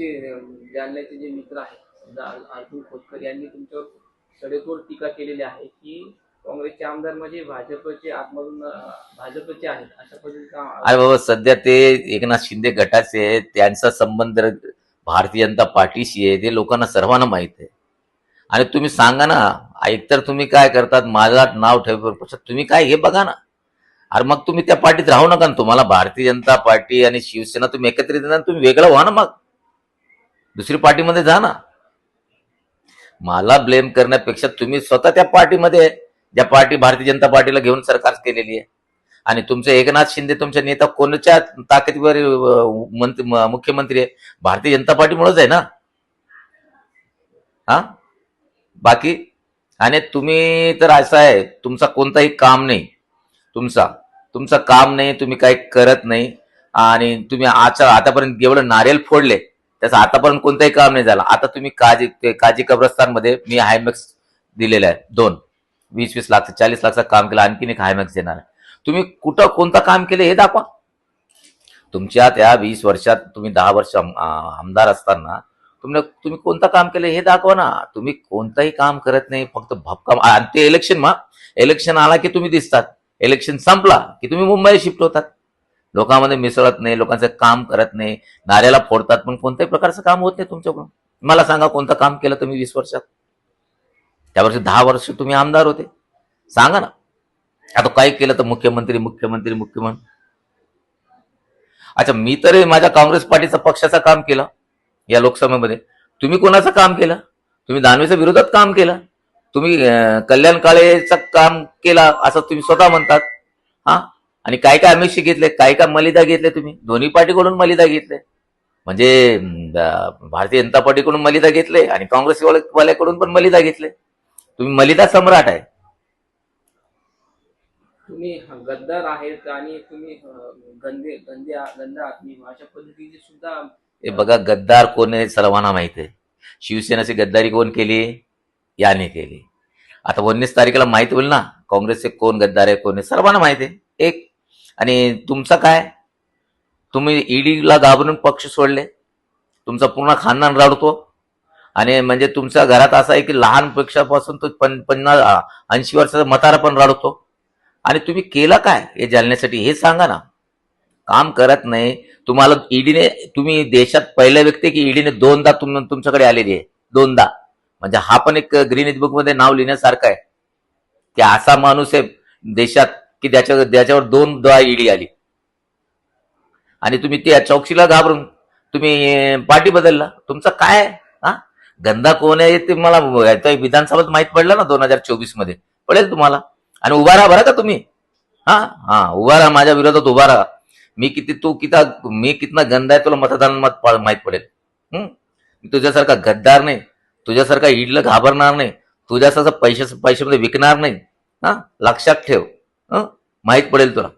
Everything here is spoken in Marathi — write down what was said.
तुमचे जालन्याचे जे मित्र आहेत अर्जुन खोतकर यांनी तुमच्यावर सडेतोड टीका केलेली आहे की काँग्रेसचे आमदार म्हणजे भाजपचे आतमधून भाजपचे आहेत अशा पद्धतीचा अरे बाबा सध्या ते एकनाथ शिंदे गटाचे आहेत त्यांचा संबंध भारतीय जनता पार्टीशी आहे ते लोकांना सर्वांना माहीत आहे. आणि तुम्ही सांगा ना एकतर तुम्ही काय करतात माझा नाव ठेवण्यापेक्षा तुम्ही काय हे बघा ना. अरे मग तुम्ही त्या पार्टीत राहू नका ना तुम्हाला भारतीय जनता पार्टी आणि शिवसेना तुम्ही एकत्रित येणार तुम्ही वेगळं व्हा ना मग. दुसरी पार्टीमध्ये जा ना. मला ब्लेम करण्यापेक्षा तुम्ही स्वतः त्या पार्टीमध्ये ज्या पार्टी भारतीय जनता पार्टीला घेऊन सरकार केलेली आहे. आणि तुमचे एकनाथ शिंदे तुमचे नेता कोणत्या ताकदीवर मंत्री मुख्यमंत्री आहे? भारतीय जनता पार्टीमुळेच आहे ना. हा? बाकी? आणि तुम्ही तर असं आहे तुमचा कोणताही काम नाही. तुमचा तुमचं काम नाही तुम्ही काही करत नाही. आणि तुम्ही आचा आतापर्यंत एवढं नारियल फोडले. त्याचा आतापर्यंत कोणतंही काम नाही झालं. आता तुम्ही काजी ते काजी कब्रस्तानमध्ये मी हायमॅक्स दिलेला आहे. दोन. वीस वीस लाख चाळीस लाखचं काम केलं. आणखीन एक हायमॅक्स देणार आहे. तुम्ही कुठं कोणतं काम केलं हे दाखवा. तुमच्या त्या वीस वर्षात तुम्ही दहा वर्ष आमदार असताना तुम्ही तुम्ही कोणतं काम केलं हे दाखवा ना. तुम्ही कोणतंही काम करत नाही. फक्त भपका आणि ते इलेक्शन मा इलेक्शन आला की तुम्ही दिसतात. इलेक्शन संपला की तुम्ही मुंबई शिफ्ट होतात. लोकांमध्ये मिसळत नाही लोकांचं काम करत नाही नाऱ्याला फोडतात पण कोणत्याही प्रकारचं काम होत नाही तुमच्याकडून. मला सांगा कोणतं काम केलं तुम्ही वीस वर्षात? त्या वर्षी दहा वर्ष तुम्ही आमदार होते. सांगा ना. आता काय केलं तर मुख्यमंत्री मुख्यमंत्री मुख्यमंत्री. अच्छा मी तर माझ्या काँग्रेस पार्टीचा पक्षाचं काम केलं या लोकसभेमध्ये. तुम्ही कोणाचं काम केलं? तुम्ही दानवेच्या विरोधात काम केलं? तुम्ही कल्याण काळेचं काम केलं असं तुम्ही स्वतः म्हणतात. हा? आणि काय काय आमिषी घेतले काय काय मलिदा घेतले तुम्ही? दोन्ही पार्टीकडून मलिदा घेतले. म्हणजे भारतीय जनता पार्टीकडून मलिदा घेतले आणि काँग्रेस वाल्याकडून पण मलिदा घेतले. तुम्ही मलिदा सम्राट आहे. तुम्ही गद्दार आहेत आणि तुम्ही गंदे गंदे गंदा आदमी अशा पद्धतीचे सुद्धा हे बघा गद्दार कोण आहे सर्वांना माहीत आहे. शिवसेनेची गद्दारी कोण केली? याने केली. आता उन्नीस तारखेला माहीत होईल ना काँग्रेसचे कोण गद्दार आहे कोण आहे सर्वांना माहीत आहे. एक आणि तुमचं काय? तुम्ही ईडीला घाबरून पक्ष सोडले. तुमचा पूर्ण खानदान रडतो. आणि म्हणजे तुमच्या घरात असं आहे की लहान पक्षापासून तो पन पन्नास ऐंशी वर्षाचा मतारा पण रडतो. आणि तुम्ही केलं काय हे जालण्यासाठी हे सांगा ना. काम करत नाही. तुम्हाला ईडीने तुम्ही देशात पहिल्या व्यक्ती की ईडीने दोनदा तुम तुमच्याकडे आलेली आहे. दोनदा. म्हणजे हा पण एक ग्रीन बुकमध्ये नाव लिहिण्यासारखं आहे. की असा माणूस आहे देशात की त्याच्या त्याच्यावर दोन दहा ईडी आली. आणि तुम्ही त्या चौकशीला घाबरून तुम्ही पार्टी बदलला. तुमचं काय हा? गंदा कोण आहे ते मला विधानसभेत माहीत पडलं ना दोन हजार चोवीसमध्ये. पडेल तुम्हाला. आणि उभा राहा बरं का तुम्ही? हा? हा उभा राहा माझ्या विरोधात उभा राहा. मी किती तू किता मी कितना गंदा आहे तुला मतदान मत पा- पडेल. हम्म? मी तुझ्यासारखा गद्दार नाही. तुझ्यासारखा ईडला घाबरणार नाही. तुझ्यासारखं पैसे पैशामध्ये विकणार नाही. हा? लक्षात ठेव. माहीत पडेल तुला.